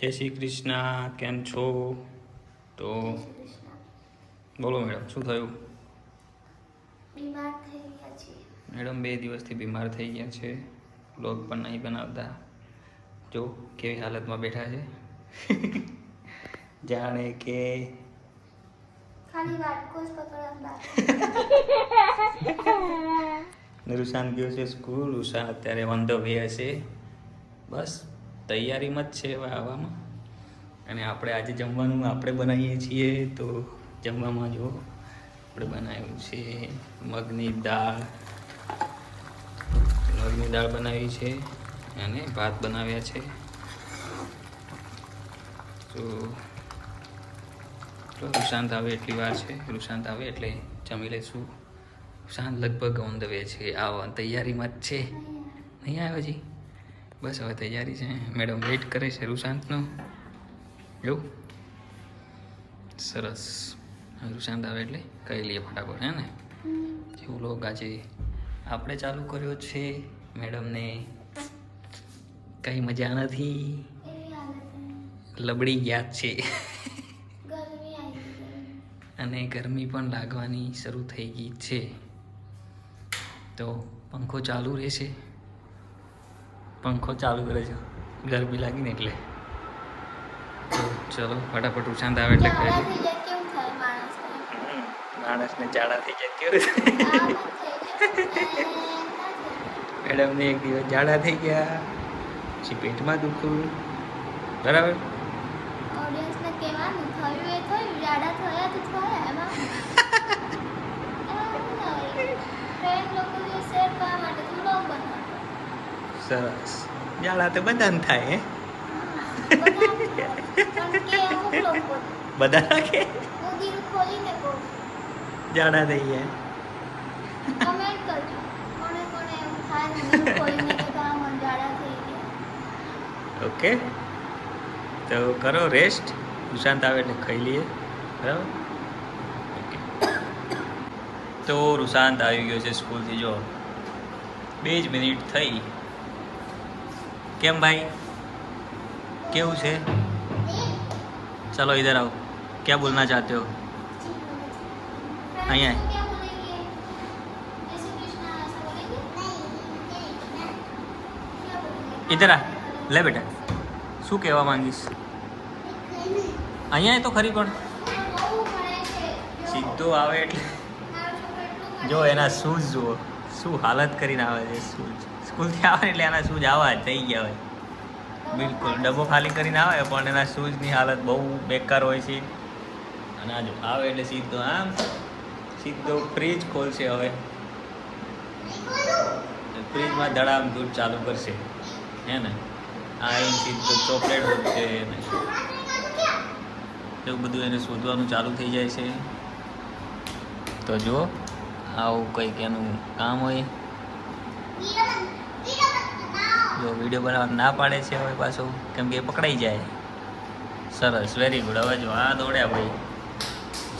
જય શ્રી કૃષ્ણ કેમ છો? તો બોલો મેડમ શું થયું? મેડમ બે દિવસથી બીમાર થઈ ગયા છે. બ્લોગ પણ નહીં બનાવતા. જો કેવી હાલતમાં બેઠા છે? જાણે કે નિરુશાંત ગયો છે સ્કૂલ ઉષા અત્યારે વાંધો ધ વે હશે બસ. તૈયારીમાં જ છે હવે આવવામાં અને આપણે આજે જમવાનું આપણે બનાવીએ છીએ, તો જમવામાં જો આપણે બનાવ્યું છે મગની દાળ. મગની દાળ બનાવી છે અને ભાત બનાવ્યા છે. તો રૂશાંત આવે એટલી વાર છે. રૂશાંત આવે એટલે જમી લઈશું. રૂશાંત લગભગ ઓન ધ વે છે. આવો, તૈયારીમાં જ છે. નહીં આવ્યો હજી? બસ હવે તૈયારી છે. મેડમ વેઇટ કરે છે રૂશાંતનો એવું સરસ. રૂશાંત આવે એટલે કહી લઈએ ફટાફટ, હે ને? જેવું લોક આજે આપણે ચાલુ કર્યો છે, મેડમને કંઈ મજા નથી. લબડી ગયા છે. અને ગરમી પણ લાગવાની શરૂ થઈ ગઈ છે. તો પંખો ચાલુ રહેશે. પંખો ચાલુ કરે છે. ગરમી લાગીને એટલે. તો ચલો ફટાફટ ઉછાંત આવે એટલે કહે માણસને જાડા થઈ જાય કેવું. મેડમને એક દિવસ જાડા થઈ ગયા. પછી પેટમાં દુખતું બરાબર? ઓડિયન્સને કહેવાનું થયું એ થયું જાડા થયા તો થયા એમાં એમાં શું હોય? ફ્રેન્ડ લોકો જે શેર કરવા માટે તો બ્લોગ બનાવતો સરસ ઝાડા તો બધાને થાય હે પણ કે અમુક લોકો બધા રાખે હું દિલ ખોલીને કહું ઝાડા થઈ ગયા કમેન્ટ કરજો કોને કોને એવું થાય ને જાળા તો બધાને થાય બધા મને ઝાડા થઈ ગયા ઓકે તો કરો રેસ્ટ સુશાંત આવે એટલે ખાઈ લઈએ બરાબર ઓકે તો રુશાંત આવી ગયો છે સ્કૂલથી જો બે જ મિનિટ થઈ કેમ ભાઈ? કેવું છે? ચલો ઇધર આવો. ક્યાં બોલના ચાહતે હો? અહીંયા. ઇધર આ લે બેટા. શું કહેવા માંગીશ? અહીંયા તો ખરી પણ. સીધો આવે એટલે. જો એના શૂઝ જુઓ. શું હાલત કરીને આવે છે શૂઝ સ્કૂલથી આવે એટલે એના શૂઝ આવા જ થઈ ગયા હોય. બિલકુલ. ડબ્બો ખાલી કરીને આવે પણ એના શૂઝની હાલત બહુ બેકાર હોય છે. અને આ જો, આવે એટલે સીધો આમ, સીધો ફ્રીજ ખોલશે હવે. ફ્રીજમાં ધડામ દૂધ ચાલુ કરશે. હે ને? આ અહીં સીધો ચોકલેટ છે ને. એવું બધું એને શોધવાનું ચાલુ થઈ જાય છે. તો જુઓ, આવું કંઈક એનું કામ હોય. જો વીડિયો બનાવવા ના પાડે છે હવે પાછું કેમ કે એ પકડાઈ જાય. સરસ વેરી ગુડ હવે જો આ દોડ્યા ભાઈ.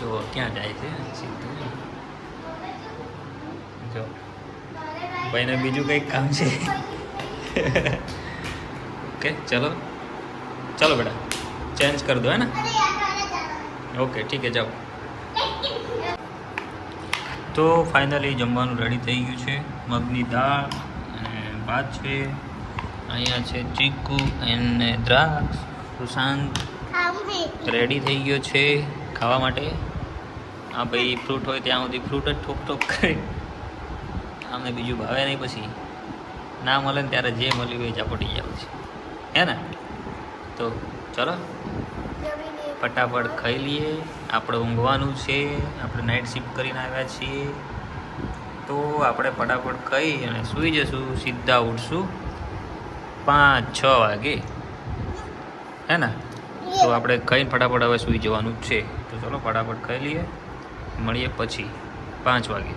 જો ક્યાં જાય છે? સીધું. જો. ભાઈને બીજું કંઈક કામ છે. ઓકે ચલો. ચલો બેટા ચેન્જ કરી દો હે ને? ઓકે ઠીક છે જાઓ. તો ફાઇનલી જમવાનું રેડી થઈ ગયું છે. મગની દાળ અને ભાત છે. અહીંયા છે ચીકુ અને દ્રાક્ષ. સુશાંત રેડી થઈ ગયો છે ખાવા માટે. આ ભાઈ ફ્રૂટ હોય ત્યાં સુધી ફ્રૂટ જ ઠોક ઠોક કરે. અમને બીજું ભાવે નહીં પછી. ના મળે ને ત્યારે જે મળ્યું એ ઝાપટી જાવ છે હે ને? તો ચલો. ફટાફટ ખાઈ લઈએ. આપણે ઊંઘવાનું છે. આપણે નાઇટ શિફ્ટ કરીને આવ્યા છીએ. તો આપણે ફટાફટ ખાઈ અને સૂઈ જશું. સીધા ઉઠશું પાંચ છ વાગે. હે ને? તો આપણે ખાઈને ફટાફટ હવે સૂઈ જવાનું જ છે. તો ચલો ફટાફટ ખાઈ લઈએ. મળીએ પછી પાંચ વાગે.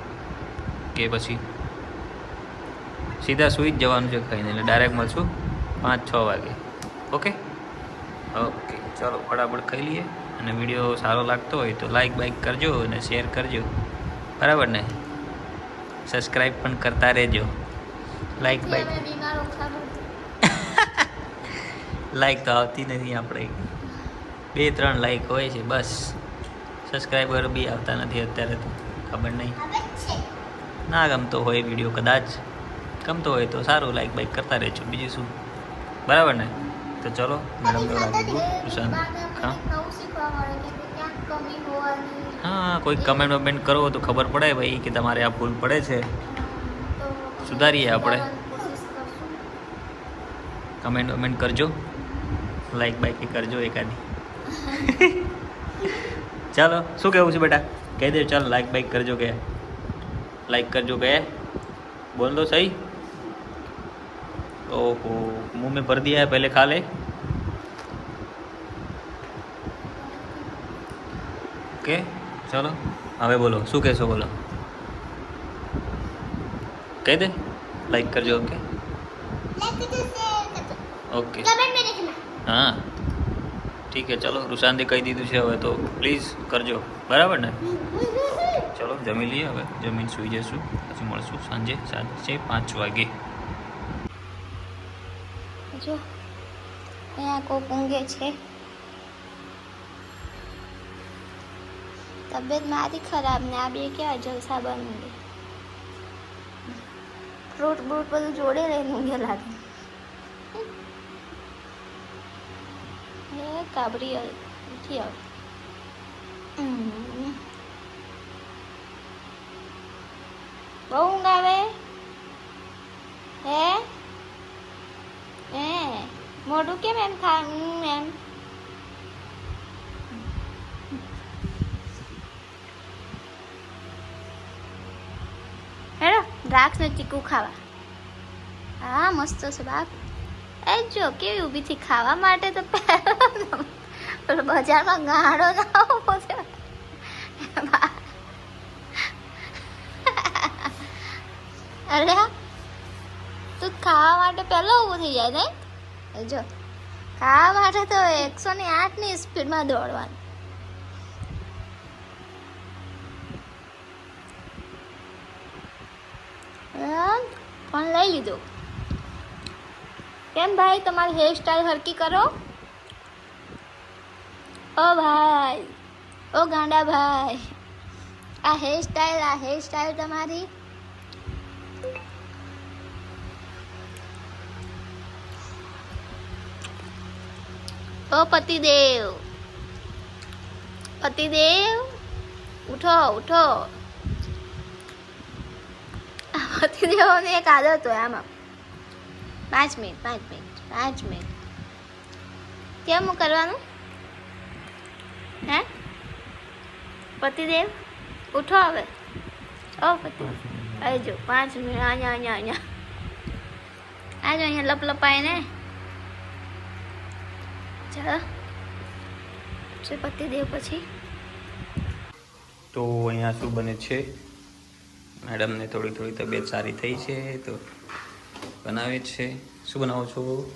કે પછી? સીધા સૂઈ જ જવાનું છે ખાઈને. એટલે ડાયરેક્ટ મળશું પાંચ છ વાગે. ઓકે ઓકે ચાલો ફટાફટ ખાઈ લઈએ અને વીડિયો સારો લાગતો હોય તો લાઈક બાઈક કરજો અને શેર કરજો. બરાબર ને? સબસ્ક્રાઈબ પણ કરતા રહેજો. લાઈક બાઈક લાઈક તો આવતી નથી આપણે. બે ત્રણ લાઈક હોય છે બસ. સબસ્ક્રાઈબર બી આવતા નથી અત્યારે તો. ખબર નહીં. ના ગમતો હોય વીડિયો કદાચ. ગમતો હોય તો સારું લાઈક બાઈક કરતા રહેજો. બીજું શું? બરાબર ને? તો ચલો, મેડમ પ્રશાંત હા? હા કોઈ કમેન્ટ વમેન્ટ કરો, તો ખબર પડે ભાઈ કે તમારે આ ભૂલ પડે છે. સુધારીએ આપણે. કમેન્ટ વમેન્ટ કરજો. લાઈક બાઈક કરજો એકાદી. ચાલો, શું કહેવું છે બેટા? કહી દે, ચાલ લાઈક બાઈક કરજો કે. લાઈક કરજો કે. બોલ દો સહી. ओहो मुंह में भर दिया है पहले खा ले ओके चलो હવે બોલો શું કહેશો બોલો કહી દે લાઈક કરજો okay Like it is there. Okay Comment में लिखना. હા ઠીક છે ચલો રુશાંતે કહી દીધું છે હવે તો પ્લીઝ કરજો બરાબર ને ચલો જમી લઈએ હવે જમીન સૂઈ જઈશું પછી મળશું સાંજે સાંજે પાંચ વાગે જો. અહીંયા કોક ઊંઘે છે. તબિયત મારી ખરાબ ને આ બે કેવા જલસા બન ઊંઘે ફ્રૂટ બ્રૂટ બધું જોડે લઈને ઊંઘે લાગે. એ કાબરી ઉઠી આવે. બહુ ઊંઘ આવે? હે? હે મોઢું કેમ એમ ખાવાનું એમ? હેડો દ્રાક્ષ ને ચીકુ ખાવા. હા, મસ્ત છે બાપ. એ જો, કેવી ઊભી થી ખાવા માટે તો પેલો બજારમાં ગાળો ના ઊભો. અરે ખાવા માટે પહેલો ઊભું થઈ જાય ને જો, ખાવા માટે તો એકસો ની આઠની સ્પીડમાં દોડવાનું. ફોન લઈ લીધો. કેમ ભાઈ, તમારી હેરસ્ટાઈલ હરકી કરો? ઓ ભાઈ, ઓ ગાંડા ભાઈ, આ હેરસ્ટાઈલ આ હેરસ્ટાઈલ તમારી ઓ પતિદેવ. પતિદેવ ઉઠો ઉઠો. પતિદેવોની એક આદત હોય આમાં. પાંચ મિનિટ પાંચ મિનિટ પાંચ મિનિટ. કેમ કરવાનું? હે? પતિદેવ ઉઠો હવે. ઓ પતિ આવજો પાંચ મિનિટ. અહીંયા અહીંયા અહીંયા. આજો અહીંયા લપ લપાય ને. ચાલો છે પતિદેવ પછી? તો અહીંયા શું બને છે? મેડમને થોડી થોડી તબિયત સારી થઈ છે તો બનાવે છે. શું બનાવો છો?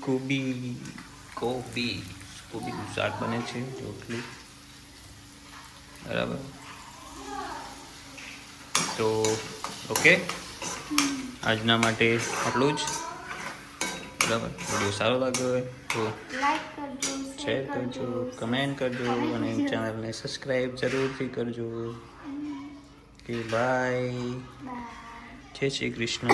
કોબી. કોબી. કોબીનું શાક બને છે, રોટલી. બરાબર. તો, ઓકે? આજના માટે આટલું જ. બરાબર? વીડિયો સારો લાગ્યો હોય તો શેર કરજો કમેન્ટ કરજો અને ચેનલને સબસ્ક્રાઈબ જરૂરથી કરજો. કે બાય જય શ્રી કૃષ્ણ.